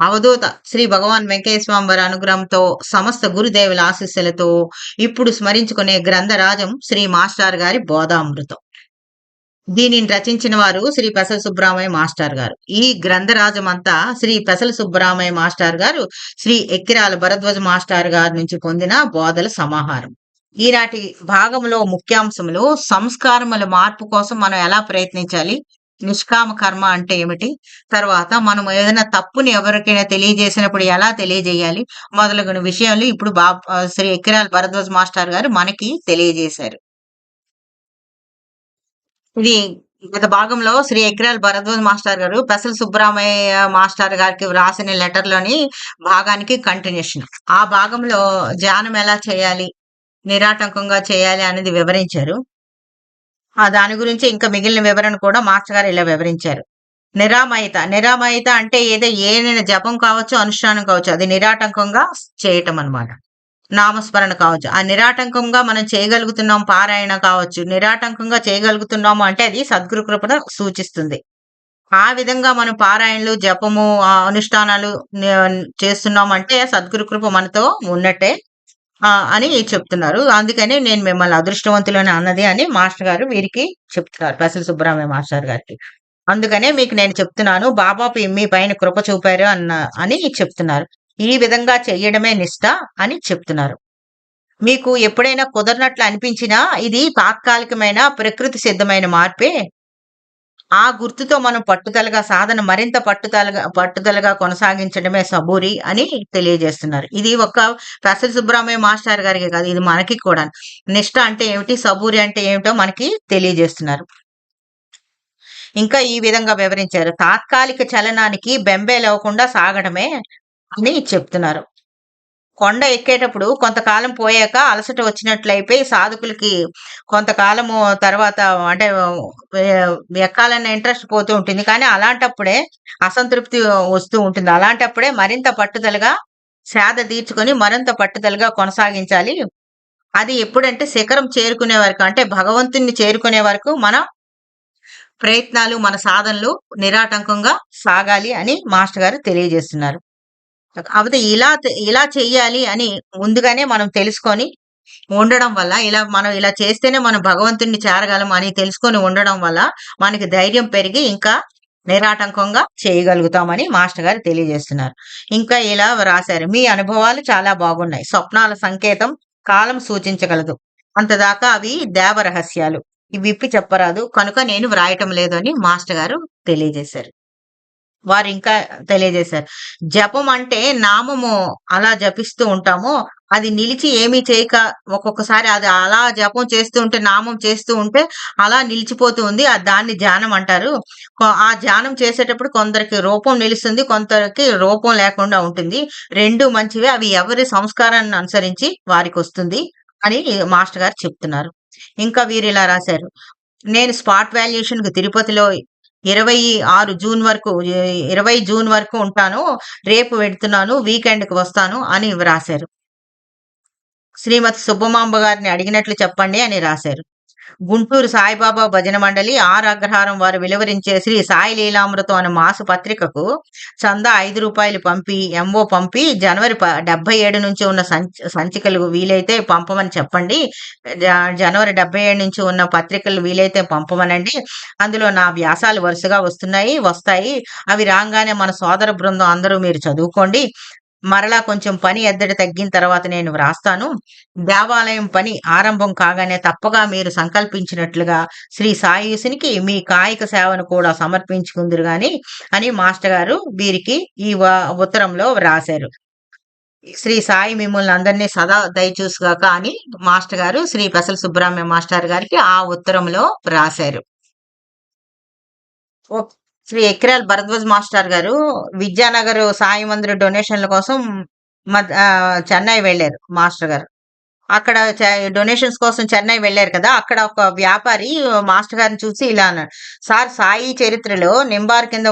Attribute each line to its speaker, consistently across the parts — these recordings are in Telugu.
Speaker 1: అవధూత శ్రీ భగవాన్ వెంకయ్య వారి అనుగ్రహంతో సమస్త గురుదేవుల ఆశీస్సులతో ఇప్పుడు స్మరించుకునే గ్రంథరాజం శ్రీ మాస్టర్ గారి బోధామృతం. దీనిని రచించిన వారు శ్రీ పెసల సుబ్రహ్మణ్య మాస్టర్ గారు. ఈ గ్రంథరాజం అంతా శ్రీ పెసల సుబ్రహ్మణ్య మాస్టర్ గారు శ్రీ ఎక్కిరాల భరద్వాజ మాస్టర్ గారి నుంచి పొందిన బోధల సమాహారం. ఈనాటి భాగంలో ముఖ్యాంశములు సంస్కారముల మార్పు కోసం మనం ఎలా ప్రయత్నించాలి? నిష్కామ కర్మ అంటే ఏమిటి? తర్వాత మనం ఏదైనా తప్పుని ఎవరికైనా తెలియజేసినప్పుడు ఎలా తెలియజేయాలి? మొదలగున విషయాలు ఇప్పుడు బా శ్రీ ఎక్కిరాల భరద్వాజ్ మాస్టర్ గారు మనకి తెలియజేశారు. ఇది గత భాగంలో శ్రీ ఎక్రాల్ భరద్వాజ్ మాస్టర్ గారు పెసల సుబ్బరామయ్య మాస్టర్ గారికి వ్రాసిన లెటర్లోని భాగానికి కంటిన్యూషన్ ఆ భాగంలో ధ్యానం ఎలా చేయాలి? నిరాటంకంగా చేయాలి అనేది వివరించారు. ఆ దాని గురించి ఇంకా మిగిలిన వివరణ కూడా మాస్టర్ గారు ఇలా వివరించారు. నిరామయత. నిరామయత అంటే ఏదో ఏదైనా జపం కావచ్చు అనుష్ఠానం కావచ్చు అది నిరాటంకంగా చేయటం అన్నమాట నామస్మరణ కావచ్చు. ఆ నిరాటంకంగా మనం చేయగలుగుతున్నాం పారాయణ కావచ్చు నిరాటంకంగా చేయగలుగుతున్నాము అంటే అది సద్గురు కృపణ సూచిస్తుంది. ఆ విధంగా మనం పారాయణలు జపము అనుష్ఠానాలు చేస్తున్నాం అంటే సద్గురు కృప మనతో ఉన్నట్టే అని చెప్తున్నారు. అందుకని నేను మిమ్మల్ని అదృష్టవంతులని అన్నది అని మాస్టర్ గారు వీరికి చెప్తున్నారు. పెసల సుబ్బరామయ్య మాస్టర్ గారికి. అందుకనే మీకు నేను చెప్తున్నాను బాబా మీ పైన కృప చూపారు అన్న అని చెప్తున్నారు. ఈ విధంగా చెయ్యడమే నిష్ట అని చెప్తున్నారు. మీకు ఎప్పుడైనా కుదరనట్లు అనిపించినా ఇది తాత్కాలికమైన ప్రకృతి సిద్ధమైన మార్పే ఆ గుర్తుతో మనం పట్టుదలగా సాధన మరింత పట్టుదలగా పట్టుదలగా కొనసాగించడమే సబూరి అని తెలియజేస్తున్నారు. ఇది ఒక ప్రసన్న సుబ్రహ్మణ్య మాస్టర్ గారికి కాదు ఇది మనకి కూడా. నిష్ట అంటే ఏమిటి సబూరి అంటే ఏమిటో మనకి తెలియజేస్తున్నారు. ఇంకా ఈ విధంగా వివరించారు. తాత్కాలిక చలనానికి బెంబేలవ్వకుండా సాగడమే అని చెప్తున్నారు. కొండ ఎక్కేటప్పుడు కొంతకాలం పోయాక అలసట వచ్చినట్లయిపోయి సాధకులకి కొంతకాలము తర్వాత అంటే ఎక్కాలన్న ఇంట్రెస్ట్ పోతూ ఉంటుంది. కానీ అలాంటప్పుడే అసంతృప్తి వస్తూ ఉంటుంది. అలాంటప్పుడే మరింత పట్టుదలగా సేద తీర్చుకొని మరింత పట్టుదలగా కొనసాగించాలి. అది ఎప్పుడంటే శిఖరం చేరుకునే వరకు అంటే భగవంతుని చేరుకునే వరకు మన ప్రయత్నాలు మన సాధనలు నిరాటంకంగా సాగాలి అని మాస్టర్ గారు తెలియజేస్తున్నారు. కాకపోతే ఇలా ఇలా చెయ్యాలి అని ముందుగానే మనం తెలుసుకొని ఉండడం వల్ల ఇలా మనం ఇలా చేస్తేనే మనం భగవంతుడిని చేరగలం అని తెలుసుకొని ఉండడం వల్ల మనకి ధైర్యం పెరిగి ఇంకా నిరాటంకంగా చేయగలుగుతామని మాస్టర్ గారు తెలియజేస్తున్నారు. ఇంకా ఇలా రాశారు మీ అనుభవాలు చాలా బాగున్నాయి. స్వప్నాల సంకేతం కాలం సూచించగలదు. అంతదాకా అవి దేవ రహస్యాలు. ఇవి విప్పి చెప్పరాదు. కనుక నేను వ్రాయటం లేదు అని మాస్టర్ గారు తెలియజేశారు. వారు ఇంకా తెలియజేశారు. జపం అంటే నామము అలా జపిస్తూ ఉంటాము. అది నిలిచి ఏమీ చేయక ఒక్కొక్కసారి అది అలా జపం చేస్తూ ఉంటే నామం చేస్తూ ఉంటే అలా నిలిచిపోతూ ఉంది. ఆ దాన్ని ధ్యానం అంటారు. ఆ ధ్యానం చేసేటప్పుడు కొందరికి రూపం నిలుస్తుంది కొందరికి రూపం లేకుండా ఉంటుంది. రెండు మంచివే. అవి ఎవరి సంస్కారాన్ని అనుసరించి వారికి వస్తుంది అని మాస్టర్ గారు చెప్తున్నారు. ఇంకా వీరు ఇలా రాశారు. నేను స్పాట్ వాల్యుయేషన్కు తిరుపతిలో ఇరవై ఆరు జూన్ వరకు ఇరవై జూన్ వరకు ఉంటాను. రేపు వెళ్తున్నాను వీకెండ్కి వస్తాను అని రాశారు శ్రీమతి సుబ్బమాంబ గారిని అడిగినట్లు చెప్పండి అని రాశారు. గుంటూరు సాయిబాబా భజన మండలి ఆర్ అగ్రహారం వారు వెలువరించే శ్రీ సాయి లీలామృతం అనే మాస పత్రికకు చందా ఐదు రూపాయలు పంపి ఎంఓ పంపి జనవరి ప- డెబ్బై ఏడు నుంచి ఉన్న సంచికలు వీలైతే పంపమని చెప్పండి. జ- జనవరి డెబ్బై ఏడు నుంచి ఉన్న పత్రికలు వీలైతే పంపమనండి. అందులో నా వ్యాసాలు వరుసగా వస్తున్నాయి వస్తాయి. అవి రాగానే మన సోదర బృందం అందరూ మీరు చదువుకోండి. మరలా కొంచెం పని ఎద్దడి తగ్గిన తర్వాత నేను వ్రాస్తాను. దేవాలయం పని ఆరంభం కాగానే తప్పగా మీరు సంకల్పించినట్లుగా శ్రీ సాయుసునికి మీ కాయిక సేవను కూడా సమర్పించుకుందరు గాని అని మాస్టర్ గారు వీరికి ఈ ఉత్తరంలో వ్రాశారు. శ్రీ సాయి మిమ్మల్ని అందరినీ సదా దయచూసుగాక అని మాస్టర్ గారు శ్రీ పెసల సుబ్రహ్మణ్య మాస్టర్ గారికి ఆ ఉత్తరంలో రాశారు ఓ- శ్రీ ఎక్రాల్ భరద్వాజ్ మాస్టర్ గారు విద్యానగర్ సాయి మందిర్ డొనేషన్ల కోసం మద్- ఆ, చెన్నై వెళ్ళారు మాస్టర్ గారు. అక్కడ డొనేషన్స్ కోసం చెన్నై వెళ్ళారు కదా అక్కడ ఒక వ్యాపారి మాస్టర్ గారిని చూసి ఇలా అన్నాడు సార్ సాయి చరిత్రలో నింబార్ కింద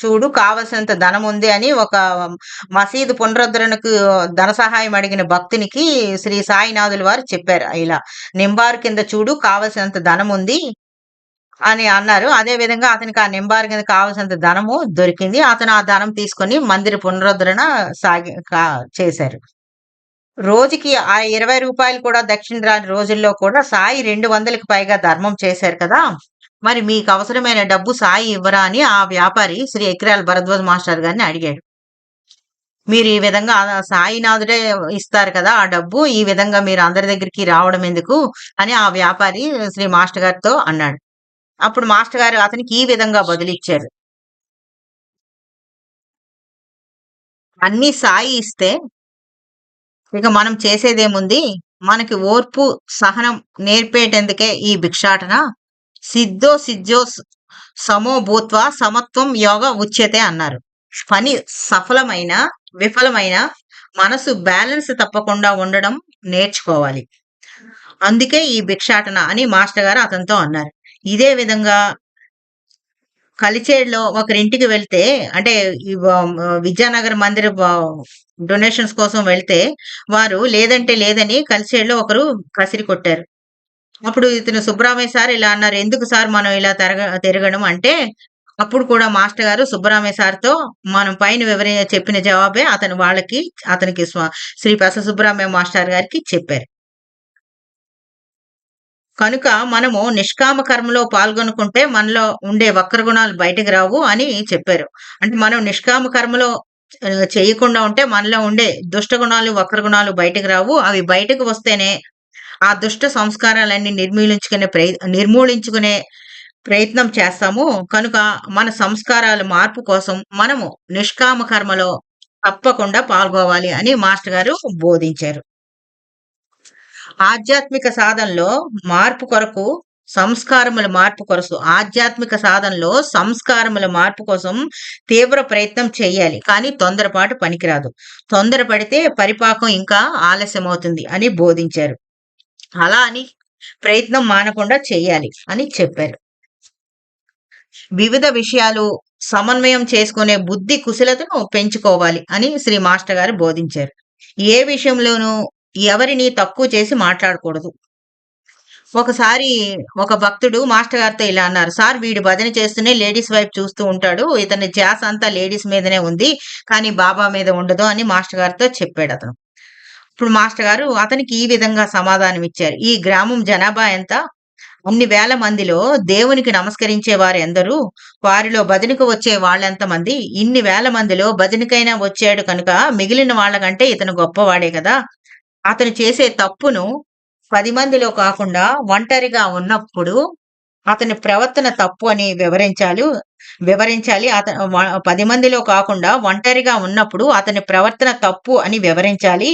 Speaker 1: చూడు కావలసినంత ధనం ఉంది అని ఒక మసీదు పునరుద్ధరణకు ధన సహాయం అడిగిన భక్తునికి శ్రీ సాయినాథుల వారు చెప్పారు ఇలా. నింబారు కింద చూడు కావలసినంత ధనం ఉంది అని అన్నారు. అదే విధంగా అతనికి ఆ నింబారు కింద కావాల్సినంత ధనము దొరికింది. అతను ఆ ధనం తీసుకొని మందిర పునరుద్ధరణ సాగి చేశారు. రోజుకి ఆ ఇరవై రూపాయలు కూడా దక్షిణ రాని రోజుల్లో కూడా సాయి రెండు వందలకి పైగా ధర్మం చేశారు కదా. మరి మీకు అవసరమైన డబ్బు సాయి ఇవ్వరా అని ఆ వ్యాపారి శ్రీ ఎక్రాల్ భరద్వాజ్ మాస్టర్ గారిని అడిగాడు. మీరు ఈ విధంగా సాయినాథుడే ఇస్తారు కదా ఆ డబ్బు ఈ విధంగా మీరు అందరి దగ్గరికి రావడం ఎందుకు అని ఆ వ్యాపారి శ్రీ మాస్టర్ గారితో అన్నాడు. అప్పుడు మాస్టర్ గారు అతనికి ఈ విధంగా బదులిచ్చారు. అన్ని సాయి ఇస్తే ఇక మనం చేసేదేముంది? మనకి ఓర్పు సహనం నేర్పేటందుకే ఈ భిక్షాటన. సిద్ధో సిద్ధో సమోభూత్వ సమో భూత్వ సమత్వం యోగ ఉచ్యతే అన్నారు. పని సఫలమైన విఫలమైన మనసు బ్యాలెన్స్ తప్పకుండా ఉండడం నేర్చుకోవాలి. అందుకే ఈ భిక్షాటన అని మాస్టర్ గారు అతనితో అన్నారు. ఇదే విధంగా కలిచేడులో ఒకరింటికి వెళ్తే అంటే ఈ విద్యానగర్ మందిర డొనేషన్స్ కోసం వెళ్తే వారు లేదంటే లేదని కలిసేడులో ఒకరు కసిరి కొట్టారు. అప్పుడు ఇతను సుబ్రహ్మణ్య సార్ ఇలా అన్నారు ఎందుకు సార్ మనం ఇలా తిరగ తిరగడం? అంటే అప్పుడు కూడా మాస్టర్ గారు సుబ్బరామయ్య సార్తో మనం పైన వివరి చెప్పిన జవాబే అతను వాళ్ళకి అతనికి శ్రీ పెస సుబ్బరామయ్య మాస్టర్ గారికి చెప్పారు. కనుక మనము నిష్కామ కర్మలో పాల్గొనుకుంటే మనలో ఉండే వక్ర గుణాలు బయటకు రావు అని చెప్పారు. అంటే మనం నిష్కామ కర్మలో చేయకుండా ఉంటే మనలో ఉండే దుష్ట గుణాలు వక్ర గుణాలు బయటకు రావు. అవి బయటకు వస్తేనే ఆ దుష్ట సంస్కారాలన్నీ నిర్మూలించుకునే ప్రయ నిర్మూలించుకునే ప్రయత్నం చేస్తాము. కనుక మన సంస్కారాల మార్పు కోసం మనము నిష్కామ కర్మలో తప్పకుండా పాల్గొవాలి అని మాస్టర్ గారు బోధించారు. ఆధ్యాత్మిక సాధనలో మార్పు కొరకు సంస్కారముల మార్పు కొరకు ఆధ్యాత్మిక సాధనలో సంస్కారముల మార్పు కోసం తీవ్ర ప్రయత్నం చేయాలి. కానీ తొందరపాటు పనికిరాదు. తొందరపడితే పరిపాకం ఇంకా ఆలస్యం అవుతుంది అని బోధించారు. అలా అని ప్రయత్నం మానకుండా చేయాలి అని చెప్పారు. వివిధ విషయాలు సమన్వయం చేసుకునే బుద్ధి కుశలతను పెంచుకోవాలి అని శ్రీ మాస్టర్ గారు బోధించారు. ఏ విషయంలోనూ ఎవరిని తక్కువ చేసి మాట్లాడకూడదు. ఒకసారి ఒక భక్తుడు మాస్టర్ గారితో ఇలా అన్నారు సార్ వీడు భజన చేస్తూనే లేడీస్ వైపు చూస్తూ ఉంటాడు ఇతని ధ్యాస అంతా లేడీస్ మీదనే ఉంది కానీ బాబా మీద ఉండదు అని మాస్టర్ గారితో చెప్పాడు అతను. ఇప్పుడు మాస్టర్ గారు అతనికి ఈ విధంగా సమాధానం ఇచ్చారు. ఈ గ్రామం జనాభా ఎంత? అన్ని వేల మందిలో దేవునికి నమస్కరించే వారు ఎందరు? వారిలో భజనకు వచ్చే వాళ్ళెంతమంది ఇన్ని వేల మందిలో భజనకైనా వచ్చాడు కనుక మిగిలిన వాళ్ళకంటే ఇతను గొప్పవాడే కదా? అతను చేసే తప్పును పది మందిలో కాకుండా ఒంటరిగా ఉన్నప్పుడు అతని ప్రవర్తన తప్పు అని వివరించాలి వివరించాలి. అతను పది మందిలో కాకుండా ఒంటరిగా ఉన్నప్పుడు అతని ప్రవర్తన తప్పు అని వివరించాలి.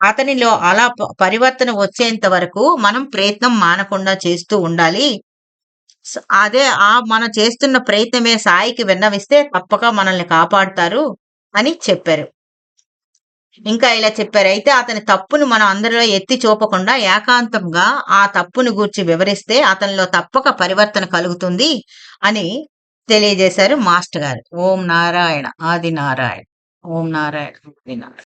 Speaker 1: అతనిలో అలా పరివర్తన వచ్చేంత వరకు మనం ప్రయత్నం మానకుండా చేస్తూ ఉండాలి. అదే ఆ మనం చేస్తున్న ప్రయత్నమే సాయికి విన్నవిస్తే తప్పక మనల్ని కాపాడుతారు అని చెప్పారు. ఇంకా ఇలా చెప్పారు. అయితే అతని తప్పును మనం అందరిలో ఎత్తి చూపకుండా ఏకాంతంగా ఆ తప్పును గూర్చి వివరిస్తే అతనిలో తప్పక పరివర్తన కలుగుతుంది అని తెలియజేశారు మాస్టర్ గారు. ఓం నారాయణ ఆది నారాయణ. ఓం నారాయణ ఆది నారాయణ.